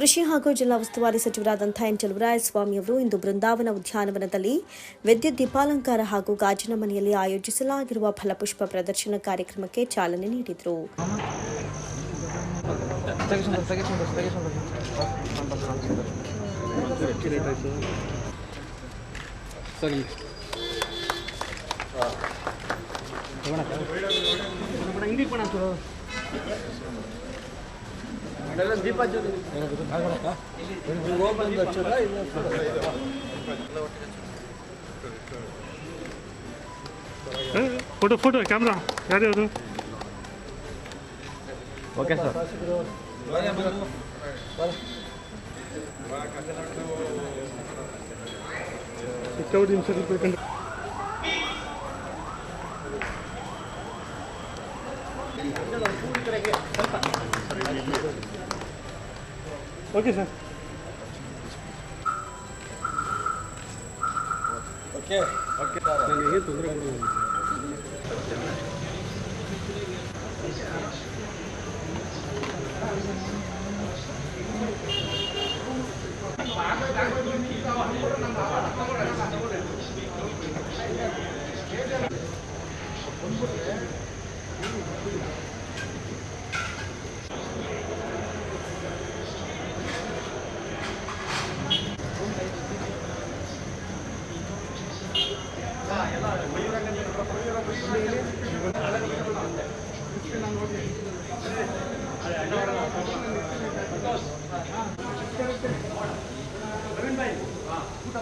ಕೃಷಿ ಹಾಗೂ ಜಿಲ್ಲಾ ಉಸ್ತುವಾರಿ ಸಚಿವರಾದಂಥ ಎನ್ ಸ್ವಾಮಿ ಅವರು ಇಂದು ಬೃಂದಾವನ ಉದ್ಯಾನವನದಲ್ಲಿ ವಿದ್ಯುತ್ ದೀಪಾಲಂಕಾರ ಹಾಗೂ ಗಾಜಿನ ಮನೆಯಲ್ಲಿ ಆಯೋಜಿಸಲಾಗಿರುವ ಫಲಪುಷ್ಪ ಪ್ರದರ್ಶನ ಕಾರ್ಯಕ್ರಮಕ್ಕೆ ಚಾಲನೆ ನೀಡಿದರು. ದೀಪ photo photo camera ಯಾರ್ಯಾವುದು okay sir ಸಿಕ್ಕೌಡಿ ಇನ್ಸರಿ ಬೇಕಂದ್ರೆ okay sir okay okay sir ये तुम्हारे Thank Yeah.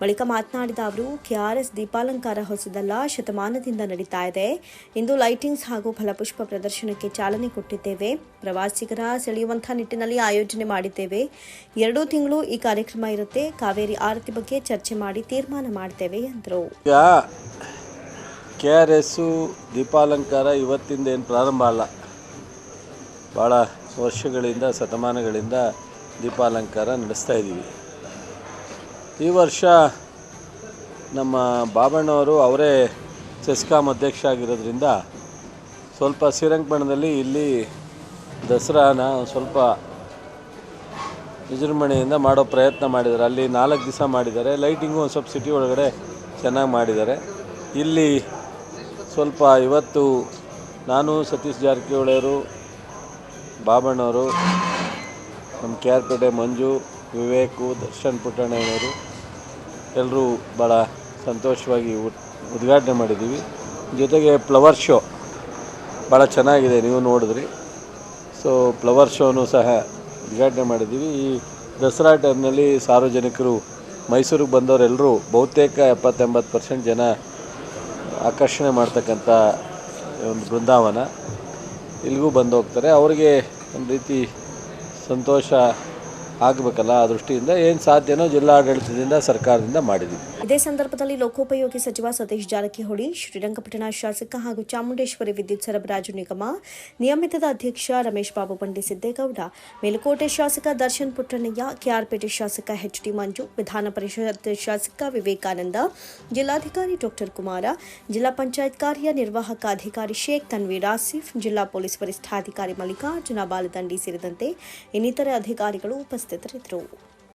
ಬಳಿಕ ಮಾತನಾಡಿದ ಅವರು ಕೆಆರ್ಎಸ್ ದೀಪಾಲಂಕಾರ ಹೊಸದಲ್ಲ ಶತಮಾನದಿಂದ ನಡೀತಾ ಇದೆ. ಇಂದು ಲೈಟಿಂಗ್ಸ್ ಹಾಗೂ ಫಲಪುಷ್ಪ ಪ್ರದರ್ಶನಕ್ಕೆ ಚಾಲನೆ ಕೊಟ್ಟಿದ್ದೇವೆ. ಪ್ರವಾಸಿಗರ ಸೆಳೆಯುವಂತಹ ನಿಟ್ಟಿನಲ್ಲಿ ಆಯೋಜನೆ ಮಾಡಿದ್ದೇವೆ. ಎರಡೂ ತಿಂಗಳು ಈ ಕಾರ್ಯಕ್ರಮ ಇರುತ್ತೆ. ಕಾವೇರಿ ಆರತಿ ಬಗ್ಗೆ ಚರ್ಚೆ ಮಾಡಿ ತೀರ್ಮಾನ ಮಾಡ್ತೇವೆ ಎಂದರು. ಕೆಆರ್ಎಸ್ ಕೆ ಆರ್ ಎಸ್ಸು ದೀಪಾಲಂಕಾರ ಇವತ್ತಿಂದ ಏನು ಪ್ರಾರಂಭ ಅಲ್ಲ. ಭಾಳ ವರ್ಷಗಳಿಂದ ಶತಮಾನಗಳಿಂದ ದೀಪಾಲಂಕಾರ ನಡೆಸ್ತಾ ಇದ್ದೀವಿ. ಈ ವರ್ಷ ನಮ್ಮ ಬಾಬಣ್ಣವರು ಅವರೇ ಸೆಸ್ಕಾಮ್ ಅಧ್ಯಕ್ಷ ಆಗಿರೋದ್ರಿಂದ ಸ್ವಲ್ಪ ಶ್ರೀರಂಗಪಟ್ಟಣದಲ್ಲಿ ಇಲ್ಲಿ ದಸರಾನ ಸ್ವಲ್ಪ ವಿಜೃಂಭಣೆಯಿಂದ ಮಾಡೋ ಪ್ರಯತ್ನ ಮಾಡಿದ್ದಾರೆ. ಅಲ್ಲಿ ನಾಲ್ಕು ದಿವಸ ಮಾಡಿದ್ದಾರೆ. ಲೈಟಿಂಗು ಒಂದು ಸ್ವಲ್ಪ ಸಿಟಿ ಒಳಗಡೆ ಚೆನ್ನಾಗಿ ಮಾಡಿದ್ದಾರೆ. ಇಲ್ಲಿ ಸ್ವಲ್ಪ ಇವತ್ತು ನಾನು ಸತೀಶ್ ಜಾರಕಿಹೊಳಿಯವರು, ಬಾಬಣ್ಣವರು, ನಮ್ಮ ಕೆ ಆರ್ ಪೇಟೆ ಮಂಜು, ವಿವೇಕು, ದರ್ಶನ್ ಪುಟ್ಟಣ್ಣನವರು ಎಲ್ಲರೂ ಭಾಳ ಸಂತೋಷವಾಗಿ ಉದ್- ಉದ್ಘಾಟನೆ ಮಾಡಿದ್ದೀವಿ. ಜೊತೆಗೆ ಫ್ಲವರ್ ಶೋ ಭಾಳ ಚೆನ್ನಾಗಿದೆ, ನೀವು ನೋಡಿದ್ರಿ. ಸೊ ಫ್ಲವರ್ ಶೋನು ಸಹ ಉದ್ಘಾಟನೆ ಮಾಡಿದ್ದೀವಿ. ಈ ದಸರಾ ಟೈಮ್ನಲ್ಲಿ ಸಾರ್ವಜನಿಕರು ಮೈಸೂರಿಗೆ ಬಂದವರೆಲ್ಲರೂ ಬಹುತೇಕ ಎಪ್ಪತ್ತೆಂಬತ್ತು ಪರ್ಸೆಂಟ್ ಜನ ಆಕರ್ಷಣೆ ಮಾಡ್ತಕ್ಕಂಥ ಒಂದು ಬೃಂದಾವನ ಇಲ್ಲಿಗೂ ಬಂದು ಹೋಗ್ತಾರೆ. ಅವರಿಗೆ ಒಂದು ರೀತಿ ಸಂತೋಷ ಆಗಬೇಕಲ್ಲ ಆ ದೃಷ್ಟಿಯಿಂದ ಏನು ಸಾಧ್ಯನೋ ಜಿಲ್ಲಾಡಳಿತದಿಂದ, ಸರ್ಕಾರದಿಂದ ಮಾಡಿದ್ದೀವಿ ಇದೇ ಸಂದರ್ಭದಲ್ಲಿ ಲೋಕೋಪಯೋಗಿ ಸಚಿವ ಸತೀಶ್ ಜಾರಕಿಹೊಳಿ, ಶ್ರೀರಂಗಪಟ್ಟಣ ಶಾಸಕ ಹಾಗೂ ಚಾಮುಂಡೇಶ್ವರಿ ವಿದ್ಯುತ್ ಸರಬರಾಜು ನಿಗಮ ನಿಯಮಿತದ ಅಧ್ಯಕ್ಷ ರಮೇಶ್ ಬಾಬು ಬಂಡಿ ಸಿದ್ದೇಗೌಡ ಮೇಲುಕೋಟೆ ಶಾಸಕ ದರ್ಶನ್ ಪುಟ್ಟಣ್ಣಯ್ಯ, ಕೆಆರ್ಪೇಟೆ ಶಾಸಕ ಎಚ್ ಡಿ ಮಂಜು, ವಿಧಾನ ಪರಿಷತ್ ಶಾಸಕ ವಿವೇಕಾನಂದ, ಜಿಲ್ಲಾಧಿಕಾರಿ ಡಾಕ್ಟರ್ ಕುಮಾರ, ಜಿಲ್ಲಾ ಪಂಚಾಯತ್ ಕಾರ್ಯನಿರ್ವಾಹಕ ಅಧಿಕಾರಿ ಶೇಖ್ ತನ್ವೀರ್ ಆಸಿಫ್, ಜಿಲ್ಲಾ ಪೊಲೀಸ್ ವರಿಷ್ಠಾಧಿಕಾರಿ ಮಲ್ಲಿಕಾರ್ಜುನ ಬಾಲದಂಡಿ ಸೇರಿದಂತೆ ಇನ್ನಿತರೆ ಅಧಿಕಾರಿಗಳು ಉಪಸ್ಥಿತರಿದ್ದರು ಸ್ನೇಹಿತರಿದ್ದರು